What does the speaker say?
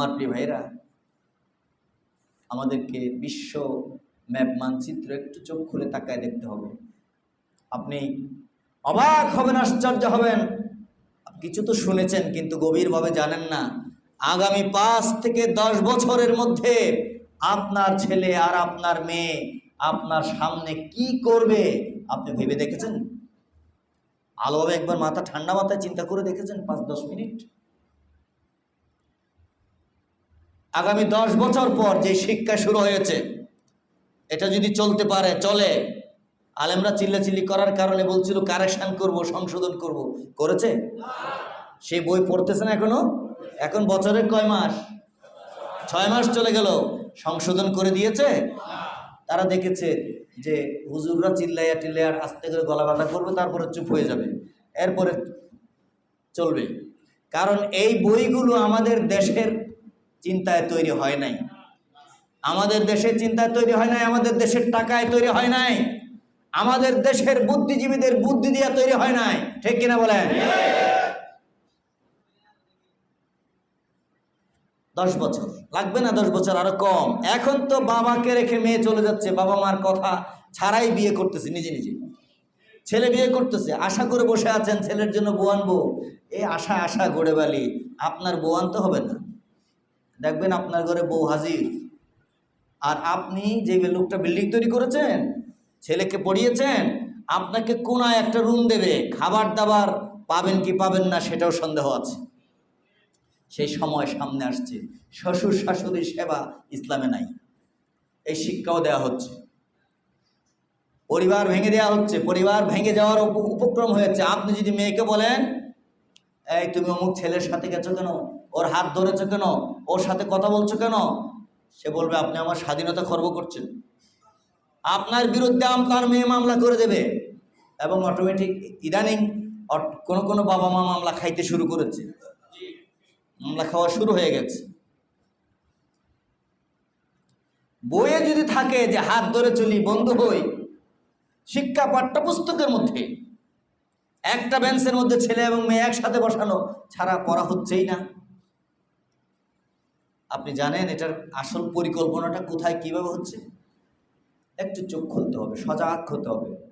আমার প্রিয় ভাইরা আমাদেরকে বিশ্ব ম্যাপ মানচিত্র একটু চোখ খুলে তাকায় দেখতে হবে। আপনি অবাক হবেন, আশ্চর্য হবেন। কিছু তো শুনেছেন, কিন্তু গভীরভাবে জানেন না। আগামী পাঁচ থেকে দশ বছরের মধ্যে আপনার ছেলে আর আপনার মেয়ে আপনার সামনে কি করবে, আপনি ভেবে দেখেছেন? আলোভাবে একবার মাথা ঠান্ডা মাথায় চিন্তা করে দেখেছেন পাঁচ দশ মিনিট? আগামী দশ বছর পর যে শিক্ষা শুরু হয়েছে, এটা যদি চলতে পারে, চলে। আলেমরা চিল্লাচিল্লি করার কারণে বলছিল, কারেকশন করব, সংশোধন করব। করেছে? সেই বই পড়তেছে না এখনও? এখন বছরের কয় মাস? ছয় মাস চলে গেল। সংশোধন করে দিয়েছে? তারা দেখেছে যে হুজুররা চিল্লাইয়া টিল্লাইয়া আস্তে করে গলা ব্যথা করবে, তারপরে চুপ হয়ে যাবে। এরপরে চলবে। কারণ এই বইগুলো আমাদের দেশের চিন্তায় তৈরি হয় নাই। আমাদের দেশে চিন্তায় তৈরি হয় নাই, আমাদের দেশের টাকায় তৈরি হয় নাই। আমাদের দেশের বুদ্ধিজীবীদের বুদ্ধি দিয়ে তৈরি হয় নাই। ঠিক কিনা বলেন? দশ বছর। লাগবে না দশ বছর আরও কম? এখন তো বাবাকে রেখে মেয়ে চলে যাচ্ছে, বাবা মার কথা ছাড়াই বিয়ে করতেছে, নিজে নিজে। ছেলে বিয়ে করতেছে, আশা করে বসে আছেন, ছেলের জন্য বউ এই আশা আশা গড়ে বালি আপনার বউ আনতে হবে না। দেখবেন আপনার ঘরে বউ হাজির। আর আপনি যে লোকটা বিল্ডিং তৈরি করেছেন, ছেলেকে পড়িয়েছেন, আপনাকে কোনায় একটা রুম দেবে, খাবার দাবার পাবেন কি পাবেন না সেটাও সন্দেহ আছে। সেই সময় সামনে আসছে, শ্বশুর শাশুড়ির সেবা ইসলামে নাই। এই শিক্ষাও দেওয়া হচ্ছে। পরিবার ভেঙে দেওয়া হচ্ছে, পরিবার ভেঙে যাওয়ার উপ- উপক্রম হয়েছে। আপনি যদি মেয়েকে বলেন এই তুমি অমুক ছেলের সাথে গেছো কেন? ওর হাত ধরেছো কেন? ওর সাথে কথা বলছো কেন? সে বলবে, আপনি আমার স্বাধীনতা খর্ব করছেন। আপনার বিরুদ্ধে আপনার মেয়ে মামলা করে দেবে। এবং অটোমেটিক ইদানিং কোনো কোনো বাবা মা মামলা খাইতে শুরু করেছে। মামলা খাওয়া শুরু হয়ে গেছে। বইয়ে যদি থাকে যে হাত ধরে চলি, বন্ধু হই, শিক্ষা পাঠ্যপুস্তকের মধ্যে একটা বেঞ্চের মধ্যে ছেলে এবং মেয়ে একসাথে বসানো ছাড়া পড়া হচ্ছেই না। আপনি জানেন এটার আসল পরিকল্পনাটা কোথায়, কীভাবে হচ্ছে? একটু চোখ খুলতে হবে, সজাগ হতে হবে।